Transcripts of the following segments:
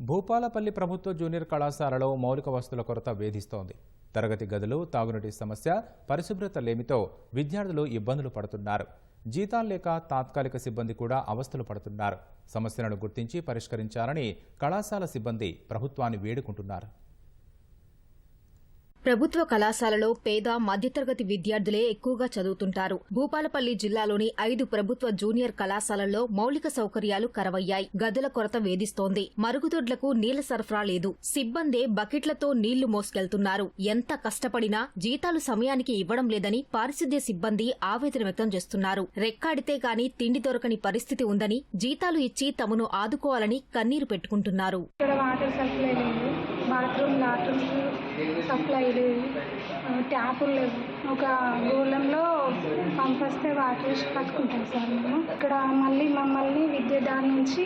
భూపాలపల్లి ప్రభుత్వ జూనియర్ కళాశాలలో మౌలిక వసతుల కొరత వేధిస్తోంది. తరగతి గదులు తాగునీటి సమస్య పరిశుభ్రత లేమితో విద్యార్థులు ఇబ్బందులు పడుతున్నారు. జీతాలు లేక తాత్కాలిక సిబ్బంది కూడా అవస్థలు పడుతున్నారు. సమస్యలను గుర్తించి పరిష్కరించాలని కళాశాల సిబ్బంది ప్రభుత్వాన్ని వేడుకుంటున్నారు. ప్రభుత్వ కళాశాలలో పేద మధ్యతరగతి విద్యార్థులే ఎక్కువగా చదువుతుంటారు. భూపాలపల్లి జిల్లాలోని ఐదు ప్రభుత్వ జూనియర్ కళాశాలల్లో మౌలిక సౌకర్యాలు కరవయ్యాయి. గదుల కొరత వేధిస్తోంది. మరుగుదొడ్లకు నీళ్ళ సరఫరా లేదు. సిబ్బందే బకెట్లతో నీళ్ళు మోసుకెళ్తున్నారు. ఎంత కష్టపడినా జీతాలు సమయానికి ఇవ్వడం లేదని పారిశుద్ధ్య సిబ్బంది ఆవేదన వ్యక్తం చేస్తున్నారు. రెక్కాడితే గాని తిండి దొరకని పరిస్థితి ఉందని జీతాలు ఇచ్చి తమను ఆదుకోవాలని కన్నీరు పెట్టుకుంటున్నారు. బాత్రూమ్ సప్లై లేదు ట్యాపులు లేవు. ఒక గోళంలో పంప్ వస్తే వాటర్ పట్టుకుంటాం సార్ మేము. ఇక్కడ మళ్ళీ మమ్మల్ని విద్యాదాన్ నుంచి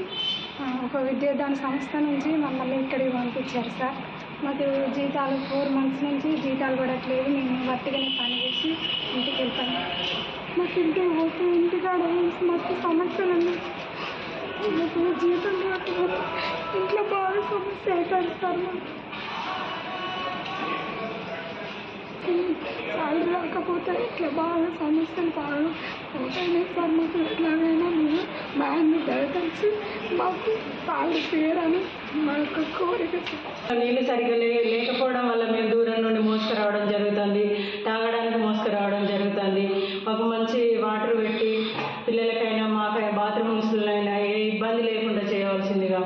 ఒక విద్యాదాన్ సంస్థ నుంచి మమ్మల్ని ఇక్కడికి పంపించారు సార్. మాకు జీతాలు ఫోర్ మంత్స్ నుంచి జీతాలు పడట్లేదు. మేము వట్టిగానే పని చేసి ఇంటికి వెళ్తాం మాకు ఇంటికి పోతే ఇంటికాడ మాకు సమస్యలు ఉన్నాయి నాకు జీతం రాకపోతే ఇంట్లో బాగా సమస్య అవుతారు సార్ మాకు. సాలరీ రాకపోతే ఇట్లా బాగా సమస్యలు బాగా అవుతాయి సార్ మాకు ఎట్లాగైనా మీరు బ్యాంక్ని దయచేసి మాకు సాలరీ తీయరని మా యొక్క కోరిక నీళ్ళు సరిగ్గా లేకపోవడం వల్ల మేము దూరం నుండి మోసుకురావడం జరుగుతుంది. తాగడానికి మోసుకురావడం జరుగుతుంది. మాకు మంచి వాటర్ పెట్టి పిల్లలకైనా మాకైనా బాత్రూమ్స్లైనా ఏ ఇబ్బంది లేకుండా చేయవలసిందిగా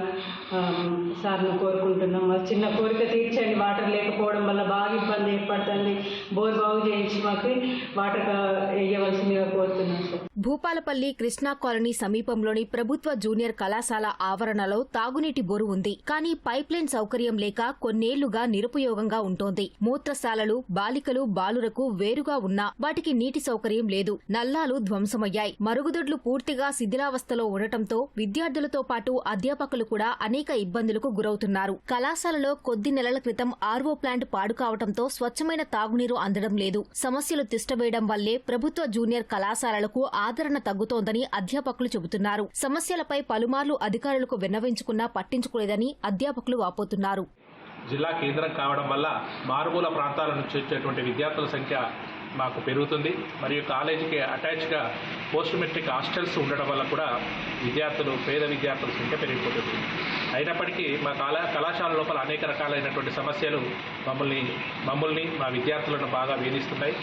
సార్ను కోరుకుంటున్నాను కోరుకుంటున్నాం మాకు చిన్న కోరిక తీర్చండి. వాటర్ లేకపోవడం వల్ల బాగా ఇబ్బంది ఏర్పడుతుంది. బోర్ బాగు చేయించి మాకు వాటర్ వేయవలసిందిగా కోరుతున్నాం. భూపాలపల్లి కృష్ణా కాలనీ సమీపంలోని ప్రభుత్వ జూనియర్ కళాశాల ఆవరణలో తాగునీటి బోరు ఉంది. కానీ పైప్లైన్ సౌకర్యం లేక కొన్నేళ్ళుగా నిరుపయోగంగా ఉంటోంది. మూత్రశాలలు బాలికలు బాలురకు వేరుగా ఉన్నా వాటికి నీటి సౌకర్యం లేదు. నల్లాలు ధ్వంసమయ్యాయి. మరుగుదొడ్లు పూర్తిగా శిథిలావస్థలో ఉండటంతో విద్యార్థులతో పాటు అధ్యాపకులు కూడా అనేక ఇబ్బందులకు గురవుతున్నారు. కళాశాలలో కొద్ది నెలల క్రితం ఆర్వో ప్లాంట్ పాడు కావడంతో స్వచ్ఛమైన తాగునీరు అందడం లేదు. సమస్యలు తిష్టవేయడం వల్లే ప్రభుత్వ జూనియర్ కళాశాలలకు ఆదరణ తగ్గుతోందని అధ్యాపకులు చెబుతున్నారు. సమస్యలపై పలుమార్లు అధికారులకు విన్నవించుకున్నా పట్టించుకోలేదని అధ్యాపకులు వాపోతున్నారు. జిల్లా కేంద్రం కావడం వల్ల మారుమూల ప్రాంతాల నుంచి వచ్చేటువంటి విద్యార్థుల సంఖ్య మాకు పెరుగుతుంది. మరియు కాలేజీకి అటాచ్గా పోస్ట్ మెట్రిక్ హాస్టల్స్ ఉండడం వల్ల కూడా విద్యార్థులు పేద విద్యార్థుల సంఖ్య పెరిగిపోతుంది. అయినప్పటికీ మా కళా కళాశాల లోపల అనేక రకాలైనటువంటి సమస్యలు మమ్మల్ని మమ్మల్ని మా విద్యార్థులను బాగా వేధిస్తున్నాయి.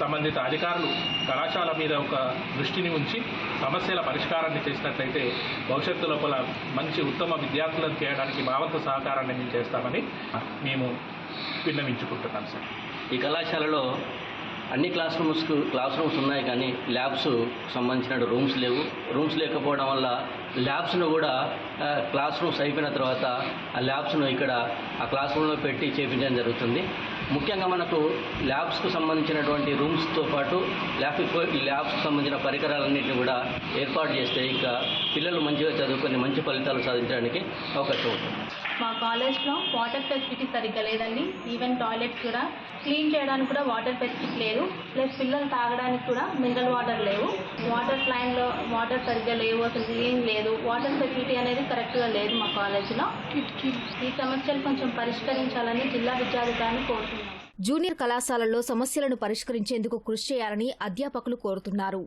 సంబంధిత అధికారులు కళాశాల మీద ఒక దృష్టిని ఉంచి సమస్యల పరిష్కారాన్ని చేసినట్లయితే భవిష్యత్తు లోపల మంచి ఉత్తమ విద్యార్థులను చేయడానికి మా సహకారాన్ని మేము చేస్తామని మేము విన్నవించుకుంటున్నాం సార్. ఈ కళాశాలలో అన్ని క్లాస్ రూమ్స్కు క్లాస్ రూమ్స్ ఉన్నాయి కానీ ల్యాబ్స్ సంబంధించిన రూమ్స్ లేవు. రూమ్స్ లేకపోవడం వల్ల ల్యాబ్స్ను కూడా క్లాస్ రూమ్స్ అయిపోయిన తర్వాత ఆ ల్యాబ్స్ను ఇక్కడ ఆ క్లాస్ రూమ్లో పెట్టి చేపించడం జరుగుతుంది. ముఖ్యంగా మనకు ల్యాబ్స్కు సంబంధించినటువంటి రూమ్స్తో పాటు ల్యాబ్ ల్యాబ్స్కు సంబంధించిన పరికరాలన్నింటినీ కూడా ఏర్పాటు చేస్తే ఇంకా పిల్లలు మంచిగా చదువుకొని మంచి ఫలితాలు సాధించడానికి అవకాశం ఉంటుంది. మా కాలేజ్లో వాటర్ ఫెసిలిటీ సరిగ్గా లేదండి. ఈవెన్ టాయిలెట్స్ కూడా క్లీన్ చేయడానికి కూడా వాటర్ ఫెసిలిటీ లేదు. ప్లస్ పిల్లలు తాగడానికి కూడా మినరల్ వాటర్ లేవు. వాటర్ లైన్లో వాటర్ సరిగ్గా లేవు అసలు ఏం లేదు. వాటర్ ఫెసిలిటీ అనేది కరెక్ట్గా లేదు మా కాలేజీలో. ఈ సమస్యలు కొంచెం పరిష్కరించాలని జిల్లా విద్యాధికారిని కోరుతున్నాం. జూనియర్ కళాశాలల్లో సమస్యలను పరిష్కరించేందుకు కృషి చేయాలని అధ్యాపకులు కోరుతున్నారు.